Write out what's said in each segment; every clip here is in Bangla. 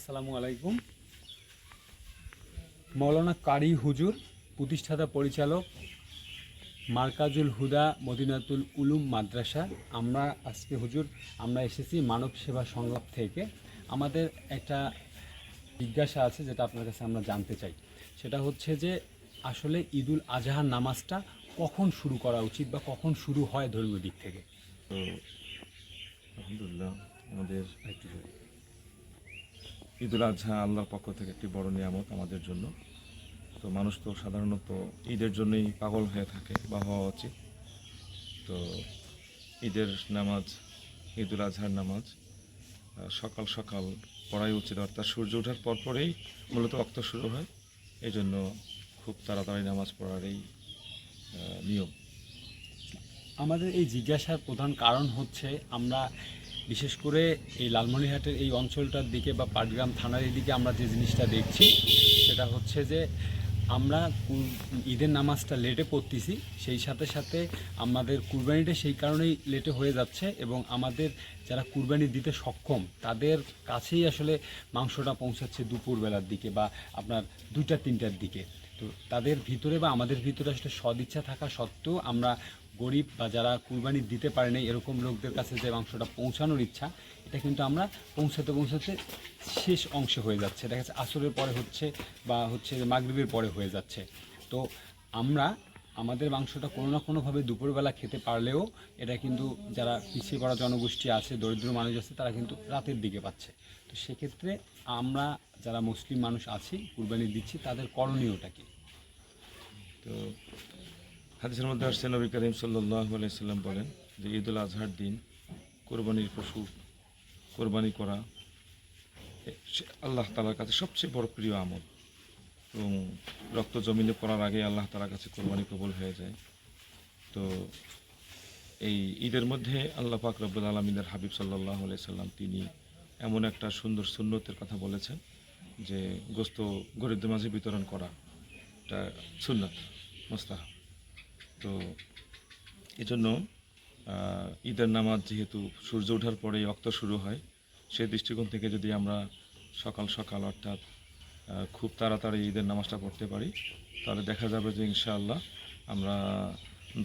আসসালামু আলাইকুম। মৌলানা কারি হুজুর প্রতিষ্ঠাতা পরিচালক মার্কাজুল হুদা মদিনাতুল উলুম মাদ্রাসা। আমরা আজকে হুজুর আমরা এসেছি মানব সেবা সংলাপ থেকে। আমাদের একটা জিজ্ঞাসা আছে যেটা আপনার কাছে আমরা জানতে চাই। সেটা হচ্ছে যে আসলে ঈদুল আজহার নামাজটা কখন শুরু করা উচিত বা কখন শুরু হয় ধর্মীয় দিক থেকে? তো আলহামদুলিল্লাহ আমাদের ঈদুল আজহা আল্লাহর পক্ষ থেকে একটি বড় নিয়ামত আমাদের জন্য। তো মানুষ তো সাধারণত ঈদের জন্যই পাগল হয়ে থাকে বা হওয়া উচিত। তো ঈদের নামাজ ঈদুল আজহার নামাজ সকাল সকাল পড়াই উচিত। অর্থাৎ সূর্য ওঠার পর পরেই মূলত অক্ত শুরু হয়। এই জন্য খুব তাড়াতাড়ি নামাজ পড়ার এই নিয়ম। আমাদের এই জিজ্ঞাসার প্রধান কারণ হচ্ছে আমরা বিশেষ করে এই লালমনিরহাটের এই অঞ্চলটার দিকে বা পাটগ্রাম থানার দিকে আমরা যে জিনিসটা দেখছি, সেটা হচ্ছে যে আমরা ঈদের নামাজটা লেটে পড়তেছি, সেই সাথে সাথে আমাদের কুরবানিটা সেই কারণেই লেটে হয়ে যাচ্ছে এবং আমাদের যারা কুরবানি দিতে সক্ষম, তাদের কাছেই আসলে মাংসটা পৌঁছাচ্ছে দুপুরবেলার দিকে বা আপনার দুইটা, তিনটার দিকে। তো তাদের ভিতরে বা আমাদের ভিতরে আসলে সদিচ্ছা থাকা সত্ত্বেও আমরা গরিব বা যারা কুরবানি দিতে পারে নাই, এরকম লোকদের কাছে যে মাংসটা পৌঁছানোর ইচ্ছা, এটা কিন্তু আমরা পৌঁছাতে পৌঁছাতে শেষ অংশে হয়ে যাচ্ছে। দেখা যাচ্ছে আসরের পরে হচ্ছে বা হচ্ছে মাগরিবের পরে হয়ে যাচ্ছে। তো আমরা আমাদের মাংসটা কোনো না কোনোভাবে দুপুরবেলা খেতে পারলেও এটা কিন্তু যারা পিছিয়ে পড়া জনগোষ্ঠী আছে, দরিদ্র মানুষ আছে, তারা কিন্তু রাতের দিকে পাচ্ছে। তো সেক্ষেত্রে আমরা যারা মুসলিম মানুষ আছি, কুরবানি দিচ্ছি, তাদের করণীয়টা কি? তো হাদিসের মধ্যে আসছে, নবী করিম সাল্লাহ আলাইসাল্লাম বলেন যে ঈদুল আজহার দিন কোরবানির পশু কোরবানি করা আল্লাহ তালার কাছে সবচেয়ে বড় প্রিয় আমল। এবং রক্ত জমিনে পড়ার আগে আল্লাহ তালার কাছে কোরবানি কবল হয়ে যায়। তো এই ঈদের মধ্যে আল্লাহ পাক রব্বুল আলমিনের হাবিব সাল্লাহ সাল্লাম তিনি এমন একটা সুন্দর সুন্নতের কথা বলেছেন যে গোস্ত গরিবদের মাঝে বিতরণ করা এটা সুন্নত মোস্তাহ তো এজন্য ঈদের নামাজ যেহেতু সূর্য ওঠার পরেই অক্ত শুরু হয় সেই দৃষ্টিকোণ থেকে যদি আমরা সকাল সকাল অর্থাৎ খুব তাড়াতাড়ি ঈদের নামাজটা পড়তে পারি তাহলে দেখা যাবে যে ইনশাআল্লাহ আমরা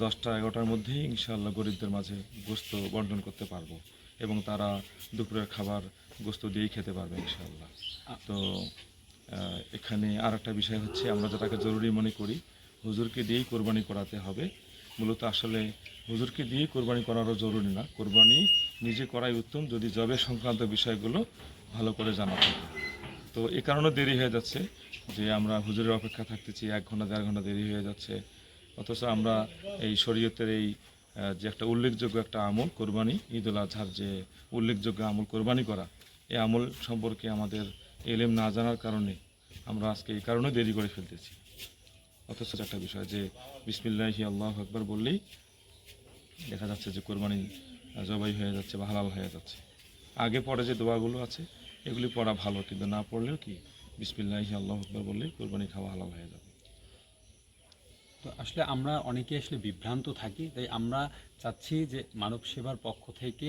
দশটা এগারোটার মধ্যেই ইনশাআল্লাহ গরিবদের মাঝে গোস্ত বন্টন করতে পারব এবং তারা দুপুরের খাবার গোস্ত দিয়েই খেতে পারবে ইনশাআল্লাহ। তো এখানে আর একটা বিষয় হচ্ছে আমরা যেটাকে জরুরি মনে করি হুজুরকে দিয়েই কোরবানি করাতে হবে। মূলত আসলে হুজুরকে দিয়েই কোরবানি করারও জরুরি না। কোরবানি নিজে করাই উত্তম, যদি জবে সংক্রান্ত বিষয়গুলো ভালো করে জানা থাকে। তো এ কারণে দেরি হয়ে যাচ্ছে যে আমরা হুজুরের অপেক্ষা থাকতেছি, এক ঘণ্টা, দেড় ঘণ্টা দেরি হয়ে যাচ্ছে। অথচ আমরা এই শরীয়তের এই যে একটা উল্লেখযোগ্য একটা আমল, কোরবানি ঈদ উল আজহার যে উল্লেখযোগ্য আমল, কোরবানি করা, এই আমল সম্পর্কে আমাদের এলেম না জানার কারণে আমরা আজকে এই কারণে দেরি করে ফেলতেছি। অথচ একটা বিষয় যে, বিসমিল্লাহি আল্লাহ আকবর বললেই দেখা যাচ্ছে যে কোরবানি জবাই হয়ে যাচ্ছে বা হালাল হয়ে যাচ্ছে। আগে পরে যে দোয়াগুলো আছে, এগুলি পড়া ভালো, কিন্তু না পড়লেও কি বিসমিল্লাহি আল্লাহ আকবর বললেই কোরবানি খাওয়া হালাল হয়ে যাবে। তো আসলে আমরা অনেকে আসলে বিভ্রান্ত থাকি, তাই আমরা চাচ্ছি যে মানব সেবার পক্ষ থেকে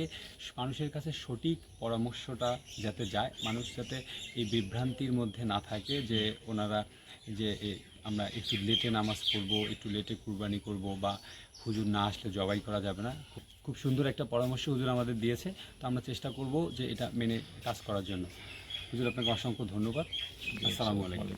মানুষের কাছে সঠিক পরামর্শটা যাতে যায়, মানুষ যাতে এই বিভ্রান্তির মধ্যে না থাকে যে ওনারা যে এ, আমরা একটু লেটে নামাজ পড়ব একটু লেটে কুরবানি করব বা হুজুর না আসলে জবাই করা যাবে না। খুব খুব সুন্দর একটা পরামর্শ হুজুর আমাদের দিয়েছে। তো আমরা চেষ্টা করব যে এটা মেনে কাজ করার জন্য। হুজুর আপনাকে অসংখ্য ধন্যবাদ। আসসালামু আলাইকুম।